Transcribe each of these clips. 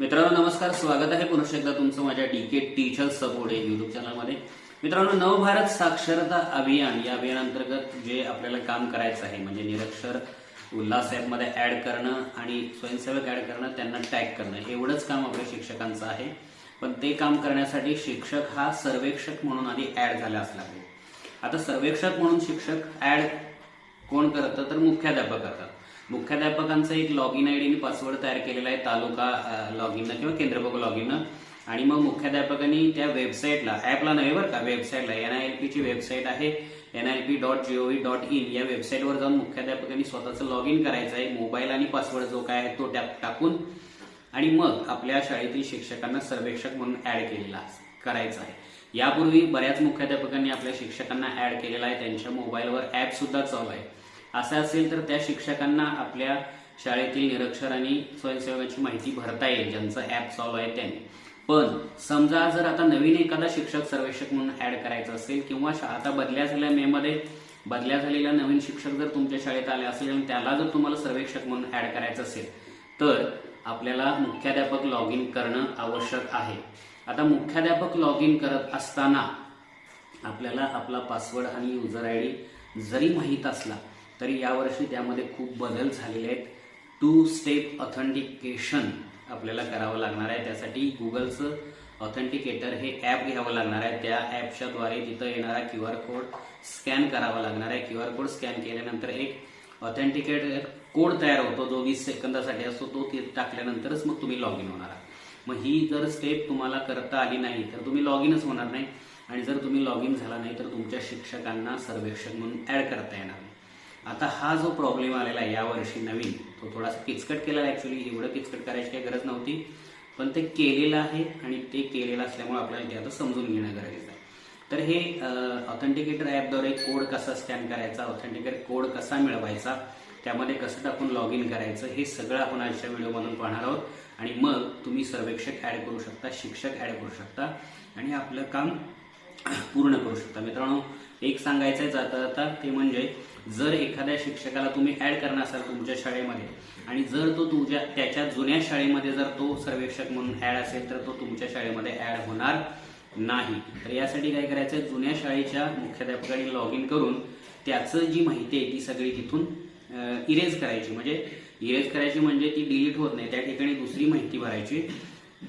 मित्रांनो नमस्कार. स्वागत आहे पुन्हा एकदा तुमचं माझ्या D K teacher support YouTube चॅनलमध्ये मित्रांनो नवभारत साक्षरता अभियान या अभियानांतर्गत जे आपल्याला काम करायचं आहे म्हणजे निरक्षर उल्हास ॲपमध्ये ऍड करणं आणि स्वयंसेवक ऍड करणं त्यांना टॅग करणं एवढंच काम आपल्या शिक्षकांचं आहे. पण ते काम करण्यासाठी शिक्षक हा सर्वेक्षक म्हणून आधी ऍड झाला असला पाहिजे. आता सर्वेक्षक म्हणून शिक्षक ऍड कोण करतं? तर मुख्याध्यापक करतात. मुख्याध्यापकांचं एक लॉग इन आय डी आणि पासवर्ड तयार केलेला आहे तालुका लॉग इन किंवा केंद्रपक लॉग इन आणि मग मुख्याध्यापकांनी त्या वेबसाईटला ॲपला नव्हे बरं का वेबसाईटला एन आय एल पीची वेबसाईट आहे. N I L P dot G O V dot in या वेबसाईटवर जाऊन मुख्याध्यापकांनी स्वतःचं लॉग इन करायचं आहे. मोबाईल आणि पासवर्ड जो काय आहे तो टॅप टाकून. आणि मग आपल्या शाळेतील शिक्षकांना सर्वेक्षक म्हणून ऍड केलेला करायचा आहे. यापूर्वी बऱ्याच मुख्याध्यापकांनी आपल्या शिक्षकांना ऍड केलेला आहे. त्यांच्या मोबाईलवर ऍप सुद्धा चालू आहे. असं असेल तर त्या शिक्षकांना आपल्या शाळेतील निरक्षर आणि स्वयंसेवकांची माहिती भरता येईल ज्यांचं ऍप सॉल्व आहे त्यांनी. पण समजा जर आता नवीन एखादा शिक्षक सर्वेक्षक म्हणून ऍड करायचा असेल किंवा शा- आता बदल्या झालेल्या मे मध्ये बदल्या झालेला नवीन शिक्षक जर तुमच्या शाळेत आले असेल आणि त्याला जर तुम्हाला सर्वेक्षक म्हणून ऍड करायचं असेल तर आपल्याला मुख्याध्यापक लॉग इन करणं आवश्यक आहे. आता मुख्याध्यापक लॉग इन करत असताना आपल्याला आपला पासवर्ड आणि युजर आय डी जरी माहीत असला तरी यावर्षी त्यामध्ये खूप बदल झालेले आहेत. टू स्टेप ऑथेंटिकेशन आपल्याला करावं लागणार आहे. त्यासाठी गुगलचं ऑथेंटिकेटर हे ॲप घ्यावं लागणार आहे. त्या ॲपच्याद्वारे तिथं येणारा क्यू आर कोड स्कॅन करावा लागणार आहे. क्यू आर कोड स्कॅन केल्यानंतर एक ऑथेंटिकेट कोड तयार होतो. जो वीस सेकंदासाठी असतो तो ते टाकल्यानंतरच मग तुम्ही लॉग इन होणार आहात. मग ही जर स्टेप तुम्हाला करता आली नाही तर तुम्ही लॉग इनच होणार नाही. आणि जर तुम्ही लॉग इन झाला नाही तर तुमच्या शिक्षकांना सर्वेक्षक म्हणून ऍड करता येणार नाही. आता हा जो प्रॉब्लेम आलेला आहे यावर्षी नवीन तो थोडासा किचकट केला आहे एवढं किचकट करायची काही गरज नव्हती. पण ते केलेलं आहे आणि ते केलेलं असल्यामुळे आपल्याला ते आता समजून घेणं गरजेचं आहे. तर हे ऑथेंटिकेटर ॲपद्वारे कोड कसा स्कॅन करायचा ऑथेंटिकेट कोड कसा मिळवायचा त्यामध्ये कसं टाकून लॉग इन करायचं हे सगळं आपण आजच्या व्हिडिओमधून पाहणार आहोत. आणि मग तुम्ही सर्वेक्षक ॲड करू शकता शिक्षक ॲड करू शकता आणि आपलं काम पूर्ण करू शकता. मित्रांनो एक सांगायचं आहे जाता जाता ते म्हणजे जर एखाद्या शिक्षकाला तुम्ही ऍड करणार असाल तुमच्या शाळेमध्ये आणि जर तो तुझ्या त्याच्या जुन्या शाळेमध्ये जर तो सर्वेक्षक म्हणून ऍड असेल तर तो तुमच्या शाळेमध्ये ऍड होणार नाही. तर यासाठी काय करायचं आहे जुन्या शाळेच्या मुख्याध्यापकाने लॉग इन करून त्याचं जी माहिती आहे ती सगळी तिथून इरेज करायची. म्हणजे इरेज करायची म्हणजे ती डिलीट होत नाही. त्या ठिकाणी दुसरी माहिती भरायची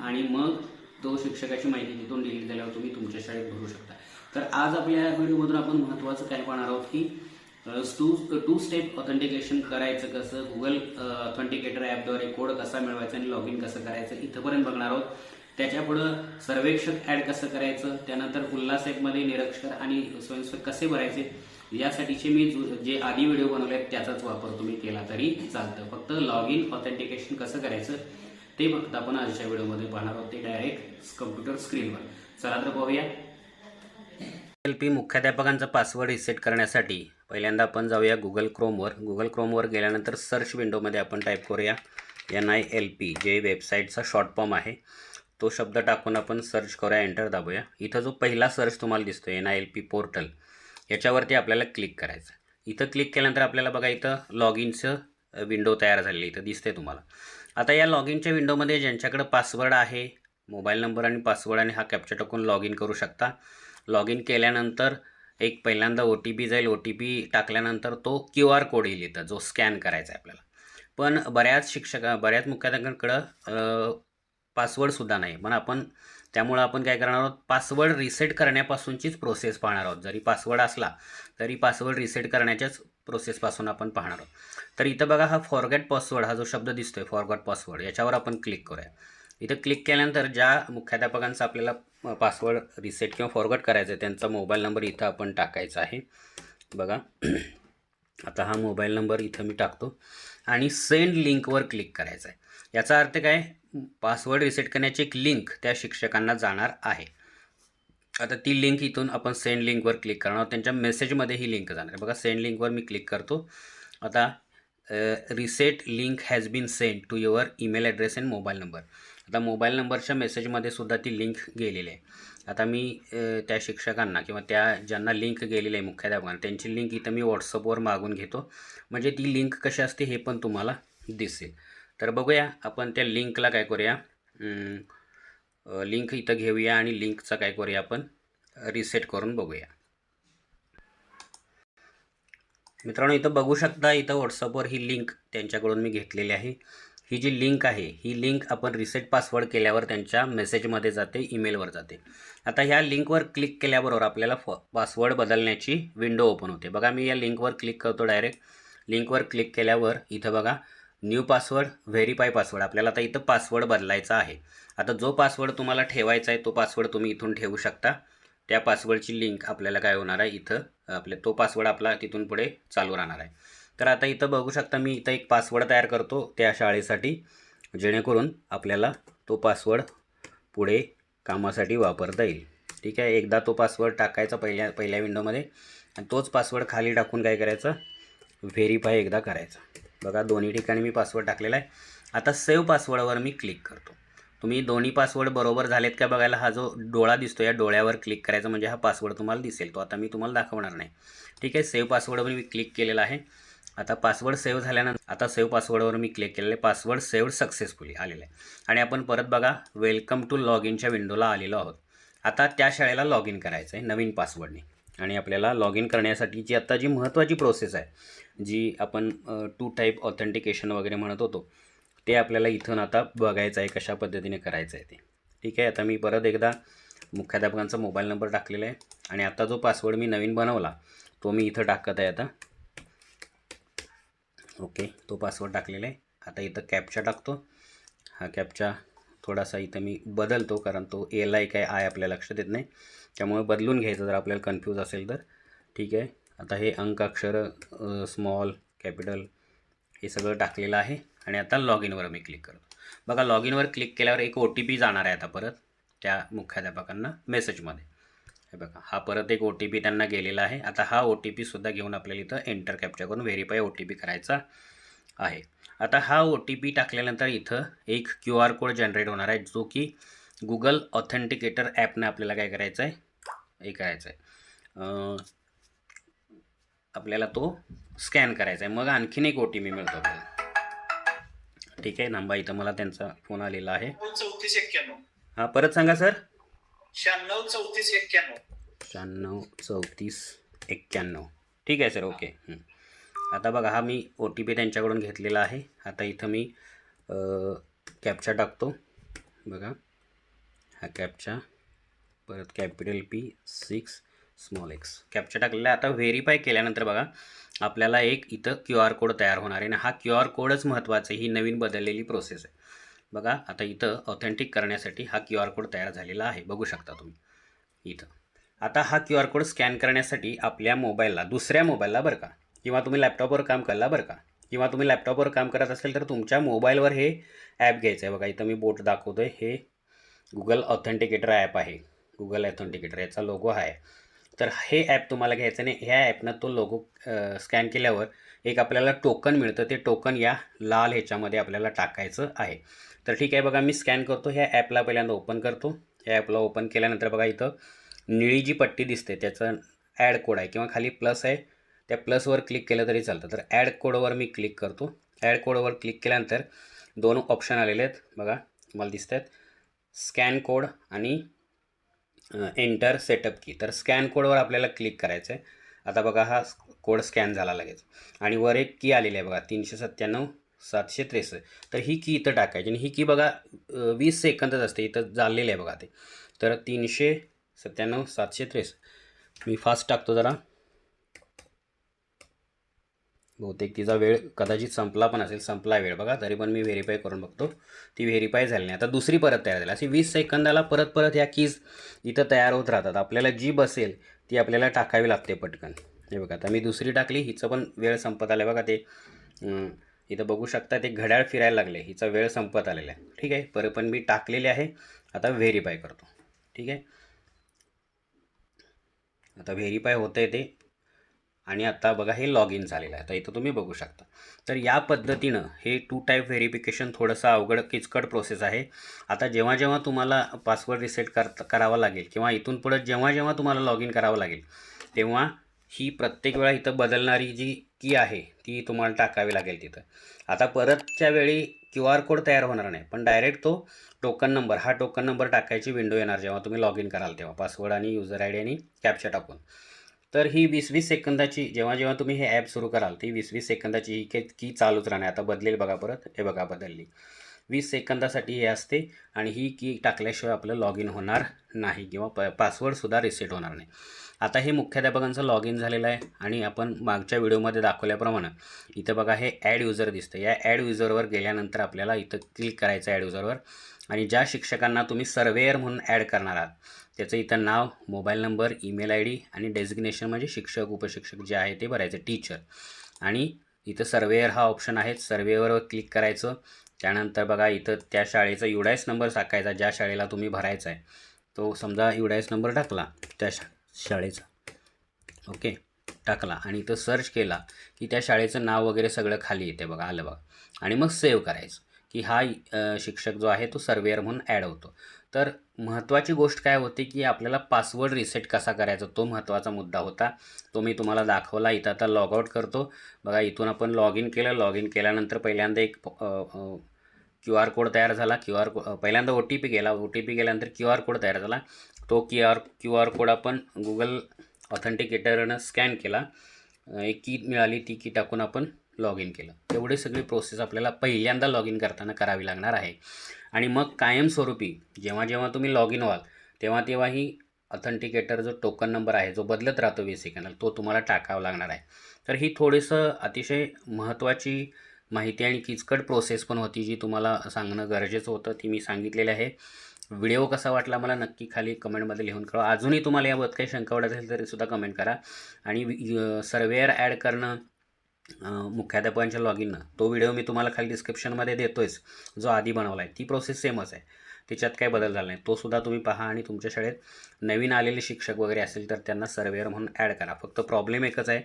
आणि मग तो शिक्षकाची माहिती तिथून डिलीट झाल्यावर तुम्ही तुमच्या शाळेत भरू शकता. तर आज आपल्या या व्हिडिओमधून आपण महत्त्वाचं काय पाहणार आहोत की टू टू स्टेप ऑथेंटिकेशन करायचं कसं गुगल ऑथेंटिकेटर ॲपद्वारे कोड कसा मिळवायचा आणि लॉग इन कसं करायचं इथंपर्यंत बघणार आहोत. त्याच्या पुढं सर्वेक्षक ऍड कसं करायचं त्यानंतर उल्हास ॲपमध्ये निरक्षर आणि स्वयंसेवक कसे भरायचे यासाठीचे मी जे आधी व्हिडिओ बनवले आहेत त्याचाच वापर तुम्ही केला तरी चालतं. फक्त लॉग इन ऑथेंटिकेशन कसं करायचं ते फक्त आपण आजच्या व्हिडिओमध्ये पाहणार आहोत. ते डायरेक्ट कम्प्युटर स्क्रीनवर चला तर पाहूया. एल पी मुख्याध्यापकांचा पासवर्ड रिसेट करण्यासाठी पहिल्यांदा आपण जाऊया गुगल क्रोमवर गुगल क्रोमवर गेल्यानंतर सर्च विंडोमध्ये आपण टाईप करूया एन आय एल पी जे वेबसाईटचा शॉर्ट फॉर्म आहे. तो शब्द टाकून आपण सर्च करूया एंटर दाबूया. इथं जो पहिला सर्च तुम्हाला दिसतो N I L P portal याच्यावरती आपल्याला क्लिक करायचं. इथं क्लिक केल्यानंतर आपल्याला बघा इथं लॉग इनचं विंडो तयार झालेली इथं दिसते तुम्हाला. आता या लॉग इनच्या विंडोमध्ये ज्यांच्याकडं पासवर्ड आहे मोबाईल नंबर आणि पासवर्ड आणि हा कॅप्चर टाकून लॉग इन करू शकता. लॉग इन केल्यानंतर एक पहिल्यांदा ओ टी पी जाईल. ओ टी पी टाकल्यानंतर तो क्यू आर कोड येईल इथं जो स्कॅन करायचा आहे आपल्याला. पण बऱ्याच शिक्षक बऱ्याच मुख्याध्यापकांकडं पासवर्डसुद्धा नाही. पण आपण त्यामुळं आपण काय करणार आहोत? पासवर्ड रिसेट करण्यापासूनचीच प्रोसेस पाहणार आहोत. जरी पासवर्ड असला तरी पासवर्ड रिसेट करण्याच्याच प्रोसेसपासून आपण पाहणार आहोत. तर इथं बघा हा फॉरगॅट पासवर्ड हा जो शब्द दिसतोय फॉरगॅट पासवर्ड याच्यावर आपण क्लिक करूया. इथं क्लिक केल्यानंतर ज्या मुख्याध्यापकांचा आपल्याला पासवर्ड रिसेट किंवा फॉरवर्ड करायचा आहे त्यांचा मोबाईल नंबर इथं आपण टाकायचा आहे. बघा. आता हा मोबाईल नंबर इथं मी टाकतो. आणि सेंड लिंकवर क्लिक करायचा आहे याचा अर्थ काय? पासवर्ड रिसेट करण्याची एक लिंक त्या शिक्षकांना जाणार आहे. आता ती लिंक इथून आपण सेंड लिंकवर क्लिक करणार त्यांच्या मेसेजमध्ये ही लिंक जाणार आहे. बघा सेंड लिंकवर मी क्लिक करतो. आता reset link has been send to your email address and mobile number आता मोबाईल नंबरच्या मेसेजमध्ये सुद्धा ती लिंक गेलेली आहे. आता मी त्या शिक्षकांना किंवा त्या ज्यांना लिंक गेलेली आहे मुख्याध्यापकांना त्यांची लिंक इथं मी व्हॉट्सअपवर मागून घेतो. म्हणजे ती लिंक कशी असते हे पण तुम्हाला दिसेल. तर बघूया आपण त्या लिंकला काय करूया. लिंक इथं घेऊया आणि लिंकचं काय करूया आपण रिसेट करून बघूया. मित्रांनो इथं बघू शकता इथं व्हॉट्सअपवर ही लिंक त्यांच्याकडून मी घेतलेली आहे. ही जी लिंक आहे ही लिंक आपण रिसेट पासवर्ड केल्यावर त्यांच्या मेसेजमध्ये जाते ईमेलवर जाते. आता ह्या लिंकवर क्लिक केल्याबरोबर आपल्याला फ पासवर्ड बदलण्याची विंडो ओपन होते. बघा मी या लिंकवर क्लिक करतो डायरेक्ट लिंकवर क्लिक केल्यावर इथं बघा न्यू पासवर्ड व्हेरीफाय पासवर्ड आपल्याला आता इथं पासवर्ड बदलायचा आहे. आता जो पासवर्ड तुम्हाला ठेवायचा आहे तो पासवर्ड तुम्ही इथून ठेवू शकता. त्या पासवर्डची लिंक आपल्याला काय होणार आहे? इथं आपले तो पासवर्ड आपला तिथून पुढे चालू राहणार आहे. तर आता इथं बघू शकता मी इथं एक पासवर्ड तयार करतो त्या शाळेसाठी. जेणेकरून आपल्याला तो पासवर्ड पुढे कामासाठी वापरता येईल. ठीक आहे एकदा तो पासवर्ड टाकायचा पहिल्या पहिल्या विंडोमध्ये आणि तोच पासवर्ड खाली टाकून काय करायचं? व्हेरीफाय एकदा करायचा. बघा दोन्ही ठिकाणी मी पासवर्ड टाकलेला आहे. आता सेव्ह पासवर्डवर मी क्लिक करतो. तुम्ही दोन्ही पासवर्ड बरोबर झालेत का बघायला हा जो डोळा दिसतो या डोळ्यावर क्लिक करायचा म्हणजे हा पासवर्ड तुम्हाला दिसेल. तो आता मी तुम्हाला दाखवणार नाही. ठीक आहे सेव्ह पासवर्डवर मी क्लिक केलेला आहे. आता पासवर्ड सेव्ह झाल्यानंतर आता सेव्ह पासवर्डवर मी क्लिक केलेलं पासवर्ड सेव्ह सक्सेसफुली आलेलं आहे. आणि आपण परत बघा वेलकम टू लॉग इनच्या विंडोला आलेलो आहोत. आता त्या शाळेला लॉग इन करायचं आहे नवीन पासवर्डने आणि आपल्याला लॉग इन करण्यासाठी जी आत्ता जी महत्त्वाची प्रोसेस आहे जी आपण टू टाईप ऑथेंटिकेशन वगैरे म्हणत होतो ते आपल्याला इथून आता बघायचं आहे कशा पद्धतीने करायचं आहे ते. ठीक आहे? आता मी परत एकदा मुख्याध्यापकांचा मोबाईल नंबर टाकलेला आहे. आणि आता जो पासवर्ड मी नवीन बनवला तो मी इथं टाकत आहे आता. ओके तो पासवर्ड टाकलेला आहे. आता इथं कॅपचा टाकतो. हा कॅपचा थोडासा इथं मी बदलतो कारण तो एल आय काय आय आपल्या लक्षात येत नाही. त्यामुळे बदलून घ्यायचं जर आपल्याला कन्फ्यूज असेल तर. ठीक आहे. आता हे अंक अक्षर स्मॉल कॅपिटल हे सगळं टाकलेलं आहे. आणि आता लॉग इनवर मी क्लिक करतो. बघा लॉग इनवर क्लिक केल्यावर एक ओ टी पी जाणार आहे आता परत त्या मुख्याध्यापकांना मेसेजमध्ये हे बघा हा परत एक ओ टी पी त्यांना गेलेला आहे. आता हा ओ टी पीसुद्धा घेऊन आपल्याला इथं एंटर कॅप्चा करून व्हेरीफाय ओ टी पी करायचा आहे. आता हा ओ टी पी टाकल्यानंतर इथं एक क्यू आर कोड जनरेट होणार आहे जो की गुगल ऑथेंटिकेटर ॲपनं आपल्याला काय करायचं आहे? हे करायचं आहे. आपल्याला तो स्कॅन करायचा आहे. मग आणखीन एक ओ टी पी मिळतो आपल्याला. ठीक आहे नंबर इथं मला त्यांचा फोन आलेला आहे. हां परत सांगा सर. शहाण्णव चौतीस एक्क्याण्णव. शहाण्णव चौतीस एक्क्याण्णव. ठीक आहे सर ओके. आता बघा हा मी ओ टी पी त्यांच्याकडून घेतलेला आहे. आता इथं मी कॅपचा टाकतो. बघा. हा कॅपचा परत capital P six small X captcha टाकलेला आता व्हेरीफाय केल्यानंतर बघा आपल्याला एक इथं क्यू आर कोड तयार होणार आहे. आणि हा क्यू आर कोडच महत्त्वाचा आहे. ही नवीन बदललेली प्रोसेस आहे. बघा आता इथं ऑथेंटिक करण्यासाठी हा क्यू आर कोड तयार झालेला आहे. बघू शकता तुम्ही. इथं. आता हा क्यू आर कोड स्कॅन करण्यासाठी आपल्या मोबाईलला दुसऱ्या मोबाईलला बरं का? किंवा तुम्ही लॅपटॉपवर काम करला बरं का? किंवा तुम्ही लॅपटॉपवर काम करत असेल तर तुमच्या मोबाईलवर हे ॲप घ्यायचं आहे. बघा इथं मी बोट दाखवतो आहे हे गुगल ऑथेंटिकेटर ॲप आहे. गुगल ऑथेंटिकेटर याचा लोगो आहे. तर हे ॲप तुम्हाला घ्यायचं नाही. ह्या ॲपनं तो लोगो स्कॅन केल्यावर एक आपल्याला टोकन मिळतं. ते टोकन या लाल ह्याच्यामध्ये आपल्याला टाकायचं आहे. तर ठीक आहे बघा मी स्कॅन करतो ह्या ॲपला पहिल्यांदा ओपन करतो. ह्या ॲपला ओपन केल्यानंतर बघा इथं निळी जी पट्टी दिसते त्याचं ॲड कोड आहे किंवा खाली प्लस आहे त्या प्लसवर क्लिक केलं तरी चालतं. तर ॲड कोडवर मी क्लिक करतो. ॲड कोडवर क्लिक केल्यानंतर दोन ऑप्शन आलेले आहेत बघा मला दिसत आहेत. स्कॅन कोड आणि एंटर सेटअप की तर स्कॅन कोडवर आपल्याला क्लिक करायचं आहे आता बघा हा कोड स्कॅन झाला लगेच. आणि वर एक की आलेली आहे बघा तीनशे सत्त्याण्णव. सातशे त्रेसष्ट. तर ही की इथं टाकायची आणि ही की बघा वीस सेकंदच असते इथं झालेलं आहे बघा ते. तर तीनशे सत्त्याण्णव सातशे त्रेसष्ट. मी फास्ट टाकतो जरा. बहुतेक तिचा वेळ कदाचित संपला पण असेल संपला वेळ बघा तरी पण मी व्हेरीफाय करून बघतो. ती व्हेरीफाय झाली नाही. आता दुसरी परत तयार झाली. अशी वीस सेकंदाला परत परत ह्या कीज इथं तयार होत राहतात. आपल्याला जी बसेल ती आपल्याला टाकावी लागते पटकन. हे बघा आता मी दुसरी टाकली हिचं पण वेळ संपत आलं बघा ते. इथं बघू शकता ते घड्याळ फिरायला लागले. हिचा वेळ संपत आलेला आहे. ठीक आहे परत पण मी टाकलेले आहे. आता व्हेरीफाय करतो. ठीक आहे? आता व्हेरीफाय होतं आहे ते. आणि आता बघा हे लॉग इन झालेलं आहे. आता इथं तुम्ही बघू शकता. तर या पद्धतीनं हे टू टाईप व्हेरिफिकेशन थोडंसं अवघड किचकट प्रोसेस आहे. आता जेव्हा जेव्हा तुम्हाला पासवर्ड रिसेट कर करावा लागेल किंवा इथून पुढं जेव्हा जेव्हा तुम्हाला लॉग इन करावं लागेल तेव्हा ही प्रत्येक वेळा इथं बदलणारी जी की आहे ती तुम्हाला टाकावी लागेल तिथं. आता परतच्या वेळी क्यू आर कोड तयार होणार नाही पण डायरेक्ट तो टोकन नंबर हा टोकन नंबर टाकायची विंडो येणार जेव्हा तुम्ही लॉग इन कराल तेव्हा पासवर्ड आणि युजर आय डी आणि कॅप्चा टाकून. तर ही वीस वीस सेकंदाची जेव्हा जेव्हा तुम्ही हे ॲप सुरू कराल ती वीस वीस सेकंदाची ही के की चालूच राहणार. आता बदलेल बघा परत हे बघा बदलली. वीस सेकंदासाठी हे असते आणि ही की टाकल्याशिवाय आपलं लॉग इन होणार नाही किंवा प पासवर्डसुद्धा रिसेट होणार नाही. आता हे मुख्याध्यापकांचं लॉग इन झालेलं आहे आणि आपण मागच्या व्हिडिओमध्ये दाखवल्याप्रमाणे इथं बघा हे ॲड युजर दिसतं या ॲड युजरवर गेल्यानंतर आपल्याला इथं क्लिक करायचं ॲड युजरवर आणि ज्या शिक्षकांना तुम्ही सर्वेअर म्हणून ॲड करणार आहात त्याचं इथं नाव mobile number email I D आणि डेजिग्नेशन म्हणजे शिक्षक उपशिक्षक जे आहे ते भरायचं टीचर आणि इथं सर्वेअर हा ऑप्शन आहे. सर्वेअरवर क्लिक करायचं. त्यानंतर बघा इथं त्या शाळेचा युडायस नंबर टाकायचा ज्या शाळेला तुम्ही भरायचा आहे. तो समजा युडायस नंबर टाकला त्या शा शाळेचा. ओके? टाकला आणि इथं सर्च केला की त्या शाळेचं नाव वगैरे सगळं खाली येते बघा आलं बघा. आणि मग सेव्ह करायचं की हा शिक्षक जो आहे तो सर्वेअर म्हणून ॲड होतो. तर महत्त्वाची गोष्ट काय होती की आपल्याला पासवर्ड रिसेट कसा करायचा तो महत्त्वाचा मुद्दा होता. तो मी तुम्हाला दाखवला. इथं आता लॉग आउट करतो. बघा इथून आपण लॉग इन केलं. लॉग इन केल्यानंतर पहिल्यांदा एक क्यू आर कोड तयार झाला. क्यू आर को पहिल्यांदा ओ टी पी गेला. ओ टी पी गेल्यानंतर क्यू आर कोड तयार झाला. तो Q R Q R code आपण गुगल ऑथेंटिकेटरनं स्कॅन केला. एक की मिळाली ती की टाकून आपण लॉग इन केलं. एवढी सगळी प्रोसेस आपल्याला पहिल्यांदा लॉग इन करताना करावी लागणार आहे. आणि मग कायमस्वरूपी जेव्हा जेव्हा तुम्ही लॉग इन व्हाल तेव्हा तेव्हा ही ऑथेंटिकेटर जो टोकन नंबर आहे जो बदलत राहतो वीस सेकंदाला तो तुम्हाला टाकावा लागणार आहे. तर ही थोडंसं अतिशय महत्त्वाची माहिती आणि किचकट प्रोसेस पण होती जी तुम्हाला सांगणं गरजेचं होतं ती मी सांगितलेली आहे. व्हिडिओ कसा वाटला मला नक्की खाली कमेंटमध्ये लिहून कळवा. अजूनही तुम्हाला याबाबत काही शंका वाटत असेल तरीसुद्धा कमेंट करा. आणि सर्वेअर ॲड करणं मुख्याध्यापकांच्या लॉग इननं तो व्हिडिओ मी तुम्हाला खाली डिस्क्रिप्शनमध्ये देतोयच. जो आधी बनवला आहे ती प्रोसेस सेमच आहे. त्याच्यात काही बदल झाला नाही. तोसुद्धा तुम्ही पहा आणि तुमच्या शाळेत नवीन आलेले शिक्षक वगैरे असेल तर त्यांना सर्वेअर म्हणून ॲड करा. फक्त प्रॉब्लेम एकच आहे.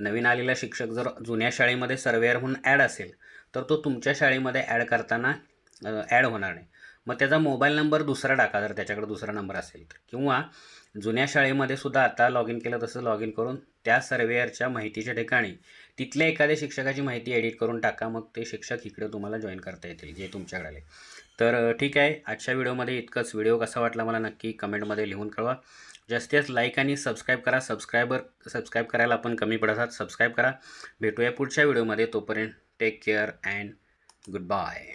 नवीन आलेला शिक्षक जर जुन्या शाळेमध्ये सर्वेअर म्हणून ॲड असेल तर तो तुमच्या शाळेमध्ये ॲड करताना ॲड होणार नाही. मग त्याचा मोबाईल नंबर दुसरा टाका जर त्याच्याकडे दुसरा नंबर असेल तर. किंवा जुन्या शाळेमध्ये सुद्धा आता लॉग इन केलं तसं लॉग इन करून त्या सर्वेअरच्या माहितीच्या ठिकाणी तिथल्या एखाद्या शिक्षकाची माहिती एडिट करून टाका मग ते शिक्षक इकडे तुम्हाला जॉईन करता येतील जे तुमच्याकडे आले. तर ठीक आहे. आजच्या व्हिडिओमध्ये इतकंच. व्हिडिओ कसा वाटला मला नक्की कमेंटमध्ये लिहून कळवा. जास्तीत लाईक आणि सबस्क्राईब करा. सबस्क्रायबर सबस्क्राईब करायला आपण कमी पडतात सबस्क्राईब करा. भेटूया पुढच्या व्हिडिओमध्ये. तोपर्यंत take care and good bye